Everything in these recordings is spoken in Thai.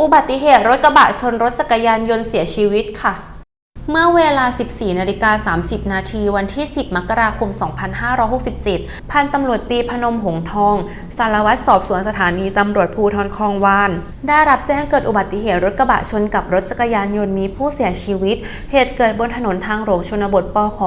อุบัติเหตุรถกระบะชนรถจักรยานยนต์เสียชีวิตค่ะ เมื่อเวลา 14นาฬิกา30 นาทีวันที่ 10 มกราคม 2567 พันตำรวจตีพนมหงทอง สารวัตรสอบสวนสถานีตำรวจภูธรคลองวาน ได้รับแจ้งเกิดอุบัติเหตุรถกระบะชนกับรถจักรยานยนต์มีผู้เสียชีวิต เหตุเกิดบนถนนทางหลวงชนบทปข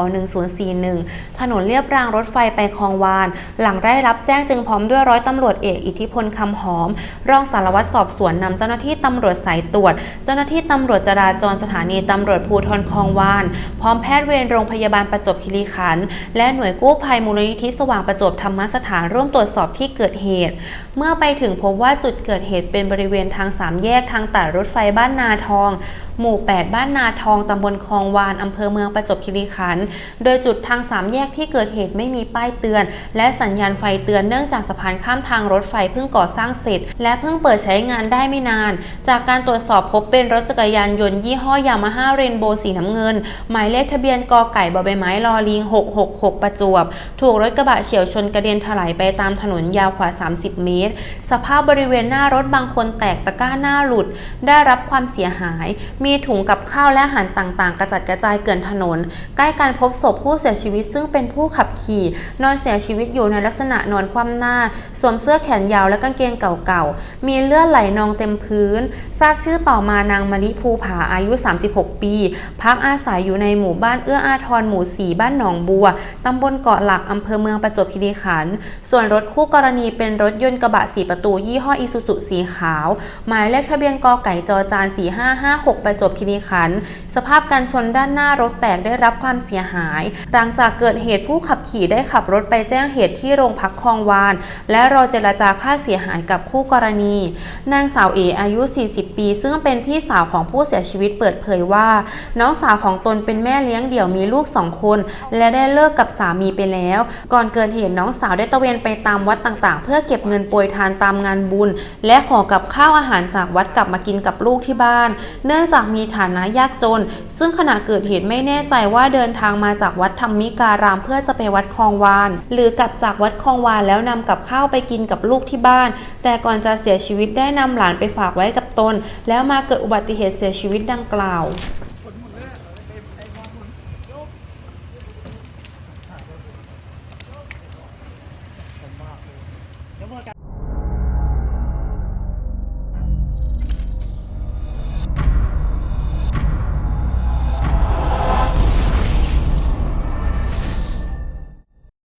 1041 ถนนเลียบรางรถไฟไปคลองวาน หลังได้รับแจ้งจึงพร้อมด้วยร้อยตำรวจเอกอิทธิพลคำหอม รองสารวัตรสอบสวนนำเจ้าหน้าที่ตำรวจสายตรวจ เจ้าหน้าที่ตำรวจจราจรสถานีตำรวจภูธรคลองวาน พร้อมแพทย์เวรโรงพยาบาลประจวบคีรีขันธ์และหน่วยกู้ภัยมูลนิธิสว่างประจวบธรรมสถานร่วมตรวจสอบที่เกิดเหตุ เมื่อไปถึงพบว่าจุดเกิดเหตุเป็นบริเวณทางสามแยกทางตัดรถไฟบ้านนาทอง หมู่ 8 บ้านนาทองตำบลคลองวานอำเภอเมืองประจวบคีรีขันธ์โดยจุดทางสามแยกที่เกิดเหตุไม่มีป้ายเตือน และสัญญาณไฟเตือนเนื่องจากสะพานข้ามทางรถไฟเพิ่งก่อสร้างเสร็จ และเพิ่งเปิดใช้งานได้ไม่นาน จากการตรวจสอบพบเป็นรถจักรยานยนต์ยี่ห้อยามาฮ่าเรนโบว์สีน้ำเงิน หมายเลขทะเบียนกอไก่บใบไม้ลอลิง 666 ประจวบ ถูกรถกระบะเฉียวชนกระเด็นถลายไปตามถนนยาวกว่า 30 เมตร สภาพบริเวณหน้ารถบางคนแตกตะกร้าหน้าหลุด ได้รับความเสียหาย มีถุงกับข้าวและอาหารต่างๆ กระจัดกระจายเกลื่อนถนน ใกล้การพบศพผู้เสียชีวิตซึ่งเป็นผู้ขับขี่ นอนเสียชีวิตอยู่ในลักษณะนอนคว่ำหน้า สวมเสื้อแขนยาวและกางเกงเก่าๆ มีเลือดไหลนองเต็มพื้น ทราบชื่อต่อมานางมะลิภูผาอายุ 36 ปีพักอาศัยอยู่ในหมู่บ้านเอื้ออาทรหมู่ 4 บ้านหนองบัว ตำบลเกาะหลัก อำเภอเมืองประจวบคีรีขันธ์ ส่วนรถคู่กรณีเป็นรถยนต์กระบะสีประตู ยี่ห้ออิซูซุสีขาว หมายเลขทะเบียนกอไก่จอจาน 4556 ประจวบคีรีขันธ์ สภาพการชนด้านหน้ารถแตกได้รับความเสียหาย หลังจากเกิดเหตุผู้ขับขี่ได้ขับรถไปแจ้งเหตุที่โรงพักคลองวาน และรอเจรจาค่าเสียหายกับคู่กรณี นางสาวเออายุ 40 ปี ซึ่งเป็นพี่สาวของผู้เสียชีวิตเปิดเผยว่าน้ององสาวของตนเป็นแม่เลี้ยงเดี่ยวมีลูกสองคน และได้เลิกกับสามีไปแล้ว ก่อนเกิดเหตุน้องสาวได้ตะเวนไปตามวัดต่างๆ เพื่อเก็บเงินโปรยทานตามงานบุญ และขอกับข้าวอาหารจากวัดกลับมากินกับลูกที่บ้าน เนื่องจากมีฐานะยากจน ซึ่งขณะเกิดเหตุไม่แน่ใจว่าเดินทางมาจากวัดธรรมิการามเพื่อจะไปวัดคลองวาน หรือกลับจากวัดคลองวานแล้วนำกับข้าวไปกินกับลูกที่บ้าน แต่ก่อนจะเสียชีวิตได้นำหลานไปฝากไว้กับตน แล้วมาเกิดอุบัติเหตุเสียชีวิตดังกล่าว